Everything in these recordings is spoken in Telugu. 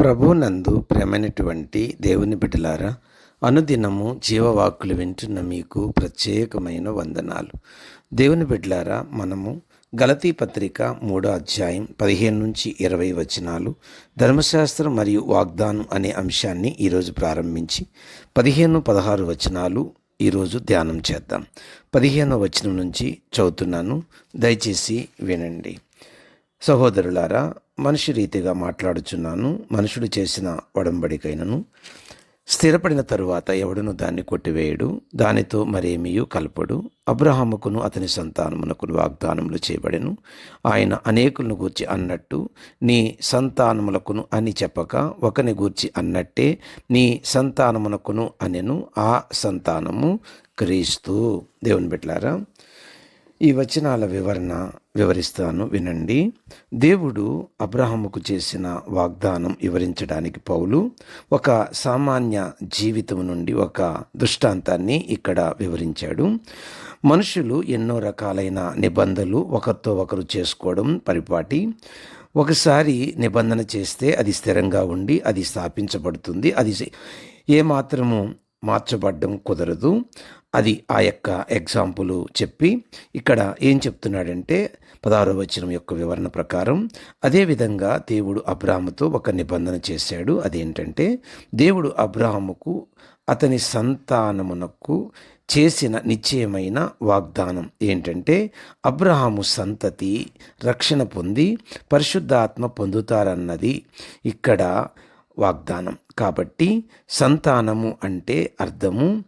ప్రభునందు ప్రేమైనటువంటి దేవుని బిడ్డలారా అనుదినము జీవవాక్కులు వింటున్న మీకు ప్రత్యేకమైన వందనాలు. దేవుని బిడ్డలారా మనము గలతీ పత్రిక మూడో అధ్యాయం పదిహేను నుంచి ఇరవై వచనాలు ధర్మశాస్త్రం మరియు వాగ్దానం అనే అంశాన్ని ఈరోజు ప్రారంభించి పదిహేను పదహారు వచనాలు ఈరోజు ధ్యానం చేద్దాం. పదిహేనో వచనం నుంచి చదువుతున్నాను. దయచేసి వినండి. సహోదరులారా మనిషి రీతిగా మాట్లాడుచున్నాను మనుషుడు చేసిన ఒడంబడికైనను స్థిరపడిన తరువాత ఎవడును దాన్ని కొట్టివేయడు దానితో మరేమీయూ కలపడు. అబ్రహాముకును అతని సంతానమునకును వాగ్దానములు చేయబడెను. ఆయన అనేకులను గూర్చి అన్నట్టు నీ సంతానములకును అని చెప్పక ఒకని గూర్చి అన్నట్టే నీ సంతానమునకును అనెను. ఆ సంతానము క్రీస్తు. దేవుని బిట్లారా ఈ వచనాల వివరణ వివరిస్తాను వినండి. దేవుడు అబ్రహాముకు చేసిన వాగ్దానం వివరించడానికి పౌలు ఒక సామాన్య జీవితం నుండి ఒక దృష్టాంతాన్ని ఇక్కడ వివరించాడు. మనుషులు ఎన్నో రకాలైన నిబంధనలు ఒకరితో ఒకరు చేసుకోవడం పరిపాటి. ఒకసారి నిబంధన చేస్తే అది స్థిరంగా ఉండి అది స్థాపించబడుతుంది. అది ఏమాత్రము మార్చబడ్డం కుదరదు. అది ఆ యొక్క ఎగ్జాంపుల్ చెప్పి ఇక్కడ ఏం చెప్తున్నాడంటే పదహారో వచనం యొక్క వివరణ ప్రకారం అదేవిధంగా దేవుడు అబ్రాహముతో ఒక నిబంధన చేశాడు. అదేంటంటే దేవుడు అబ్రాహముకు అతని సంతానమునకు చేసిన నిశ్చయమైన వాగ్దానం ఏంటంటే అబ్రహాము సంతతి రక్షణ పొంది పరిశుద్ధాత్మ పొందుతారన్నది. ఇక్కడ వాగ్దానం. కాబట్టి సంతానము అంటే అర్థము.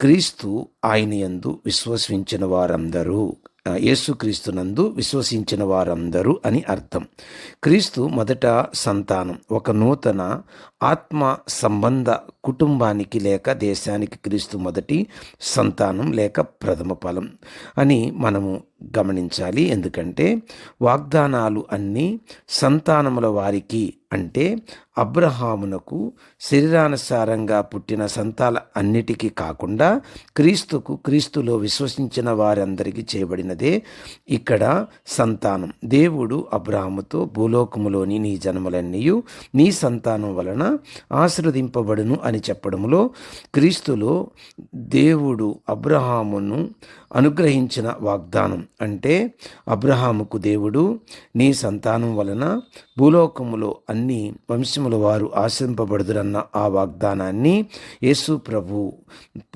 క్రీస్తు ఆయన యందు విశ్వసించిన వారందరూ యేసుక్రీస్తునందు విశ్వసించిన వారందరూ అని అర్థం. క్రీస్తు మొదట సంతానం ఒక నూతన ఆత్మ సంబంధ కుటుంబానికి లేక దేశానికి క్రీస్తు మొదటి సంతానం లేక ప్రథమ ఫలం అని మనము గమనించాలి. ఎందుకంటే వాగ్దానాలు అన్నీ సంతానముల వారికి అంటే అబ్రహామునకు శరీరానుసారంగా పుట్టిన సంతాల అన్నిటికీ కాకుండా క్రీస్తుకు క్రీస్తులో విశ్వసించిన వారందరికీ చేయబడినదే ఇక్కడ సంతానం. దేవుడు అబ్రహాముతో భూలోకములోని నీ జన్మలన్నీ నీ సంతానం వలన ఆశీర్వదింపబడును అని చెప్పడంలో క్రీస్తులో దేవుడు అబ్రహామును అనుగ్రహించిన వాగ్దానం. అంటే అబ్రహాముకు దేవుడు నీ సంతానం వలన భూలోకములో అన్ని వంశముల వారు ఆశ్రయింపబడుదురన్న ఆ వాగ్దానాన్ని యేసు ప్రభు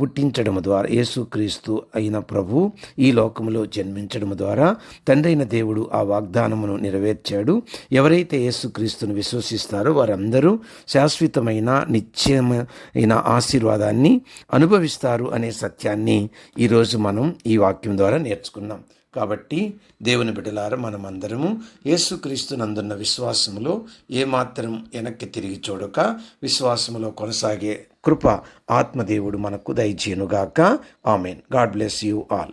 పుట్టించడం ద్వారా యేసుక్రీస్తు అయిన ప్రభు ఈ లోకములో జన్మించడం ద్వారా తండ్రైన దేవుడు ఆ వాగ్దానమును నెరవేర్చాడు. ఎవరైతే యేసుక్రీస్తును విశ్వసిస్తారో వారందరూ శాశ్వతమైన నిత్యమైన ఆశీర్వాదాన్ని అనుభవిస్తారు అనే సత్యాన్ని ఈరోజు మనం ఈ వాక్యం ద్వారా నేర్చుకున్నాం. కాబట్టి దేవుని బిడ్డలార మనమందరము యేసుక్రీస్తు నందున్న విశ్వాసములో ఏమాత్రం వెనక్కి తిరిగి చూడక విశ్వాసములో కొనసాగే కృప ఆత్మదేవుడు మనకు దయచేయనుగాక. Amen. God bless you all.